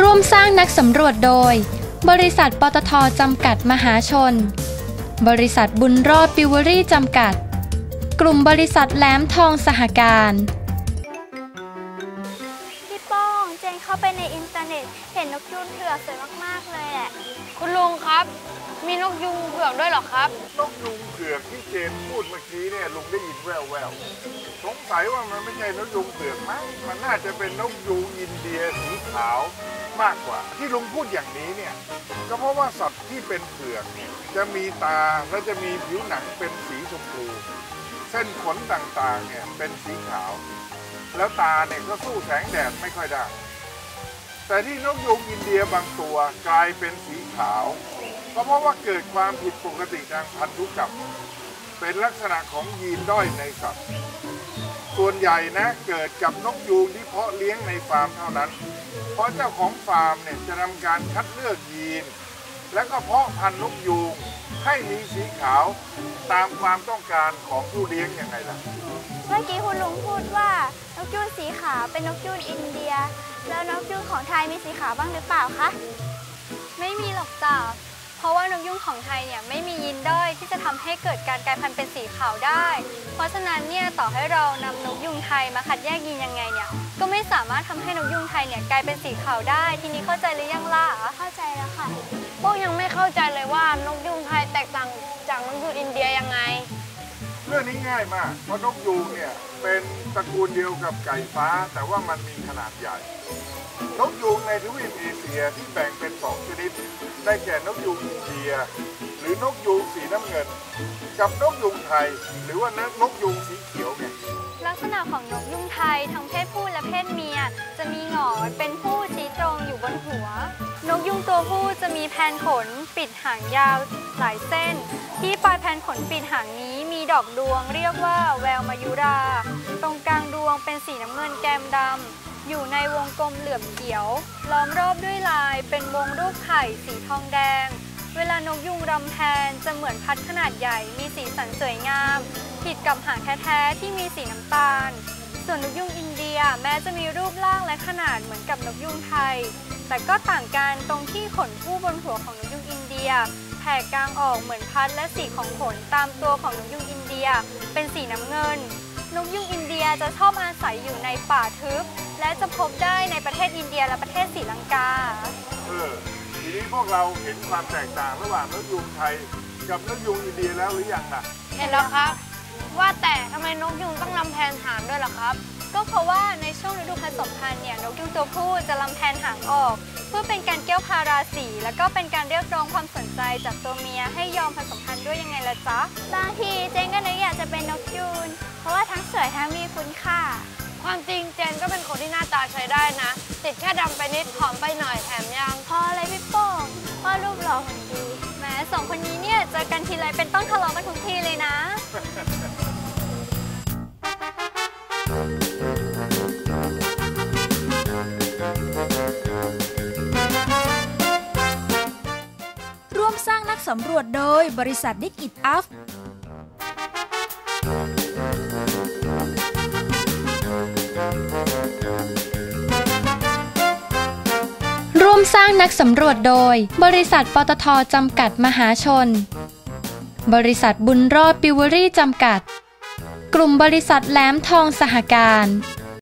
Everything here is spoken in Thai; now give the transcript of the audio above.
ร่วมสร้างนักสำรวจโดย บริษัทปตทจำกัดมหาชน บริษัทบุญรอดปิวเวอรี่จำกัด กลุ่มบริษัทแหลมทองสหการ พี่โป้งเจนเข้าไปในอินเทอร์เน็ต เห็นนกยูงเผือกสวยมากๆเลยแหละ คุณลุงครับ มีนกยุงเผือกด้วยเหรอครับ นกยุงเผือกที่เจนพูดเมื่อกี้เนี่ยลุงได้ยินแววแววๆสงสัยว่ามันไม่ใช่นกยุงเผือกมั้งมันน่าจะเป็นนกยูงอินเดียสีขาว มากกว่า ที่ลุงพูดอย่างนี้เนี่ยก็เพราะว่าสัตว์ที่เป็นเผือกเนี่ยจะมีตาและจะมีผิวหนังเป็นสีชมพู เส้นขนต่างๆเนี่ยเป็นสีขาว แล้วตาเนี่ยก็สู้แสงแดดไม่ค่อยได้ แต่ที่นกยูงอินเดียบางตัวกลายเป็นสีขาว ก็เพราะว่าเกิดความผิดปกติทางพันธุกรรม เป็นลักษณะของยีนด้อยในสัตว์ ส่วนใหญ่นะเกิดกับนกยูงที่เพาะเลี้ยงในฟาร์มเท่านั้น เพราะเจ้าของฟาร์มเนี่ยจะทำการคัดเลือกยีน แล้วก็เพาะพันธุ์นกยูงให้มีสีขาวตามความต้องการของผู้เลี้ยงยังไงล่ะ เมื่อกี้คุณลุงพูดว่านกยูงสีขาวเป็นนกยูงอินเดีย แล้วนกยูงของไทยมีสีขาวบ้างหรือเปล่าคะ ไม่มีหรอกจ้ะเพราะว่านกยุงของไทยเนี่ยไม่มียีนด้อยที่จะทำให้เกิดการกลายพันธุ์เป็นสีขาวได้ เพราะฉะนั้นเนี่ยต่อให้เรานำน ยุงไทยมาคัดแยกยีนยังไงเนี่ย ก็ไม่สามารถทำให้นกยุงไทยเนี่ยกลายเป็นสีขาวได้ ทีนี้เข้าใจหรือยังล่ะ เข้าใจแล้วค่ะ พวกยังไม่เข้าใจเลยว่านกยุงไทยแตกต่างจากนกยุงอินเดียยังไง เรื่องนี้ง่ายมาก เพราะนกยูงเนี่ยเป็นตระกูลเดียวกับไก่ฟ้า แต่ว่ามันมีขนาดใหญ่ นกยูงในทวีปเอเชียที่แบ่งเป็นสองชนิด ได้แก่นกยูงอินเดีย หรือนกยูงสีน้ำเงิน กับนกยูงไทย หรือว่านกยูงสีเขียวเนี่ย ลักษณะของนกยุงไทยทั้งเพศผู้และเพศเมีย จะมีหงอนเป็นผู้ชี้ตรงอยู่บนหัว นกยุงตัวผู้จะมีแผ่นขนปิดหางยาวหลายเส้น ที่ปลายแผ่นขนปิดหางนี้มีดอกดวงเรียกว่าแววมายุรา ตรงกลางดวงเป็นสีน้ำเงินแกมดำอยู่ในวงกลมเหลือบเขียว ล้อมรอบด้วยลายเป็นวงรูปไข่สีทองแดง เวลานกยุงรำแพนจะเหมือนพัดขนาดใหญ่มีสีสันสวยงาม ผิดกับหางแท้ๆที่มีสีน้ำตาล ส่วนนกยุงอินเดียแม้จะมีรูปร่างและขนาดเหมือนกับนกยุงไทย แต่ก็ต่างกันตรงที่ขนผู้บนหัวของนกยุงอินเดียแผ่กลางออกเหมือนพัดและสีของขนตามตัวของนกยุงอินเดียเป็นสีน้ำเงินนกยุงอินเดียจะชอบอาศัยอยู่ในป่าทึบ และจะพบได้ในประเทศอินเดียและประเทศศรีลังกา เออ ทีนี้พวกเราเห็นความแตกต่างระหว่างนกยูงไทย กับนกยูงอินเดียแล้วหรือยังล่ะ เห็นแล้วครับางด้วยล่ะครับ ก็เพราะว่าในช่วงฤดูผสมพันธุ์เนี่ยนกยุงตัวผู้จะลำแพนหางออก เพื่อเป็นการเกี่ยวพาราสี แล้วก็เป็นการเรียกร้องความสนใจจากตัวเมียให้ยอมผสมพันธุ์ด้วยยังไงล่ะจ๊ะบางทีเจนก็นึกอยากจะเป็นนกยูงเพราะว่าทั้งสวยทั้งมีคุณค่า ความจริงเจนก็เป็นคนที่หน้าตาใช้ได้นะ ติดแค่ดำไปนิดผอมไปหน่อยแถมยังพออะไรพี่โป้งเพราะรูปหล่อหุ่นดีแหม้สองคนนี้เนี่ยเจอกันทีไรเป็นต้องทะเลาะกันทุกทีเลยนะ วมสร้างนักสำรวจโดยบริษัทดิกอิ t อัฟร่วมสร้างนักสำรวจโดย บริษัทปตทจำกัดมหาชน บริษัทบุญรอดปิวเวอรี่จำกัด กลุ่มบริษัทแหลมทองสหการ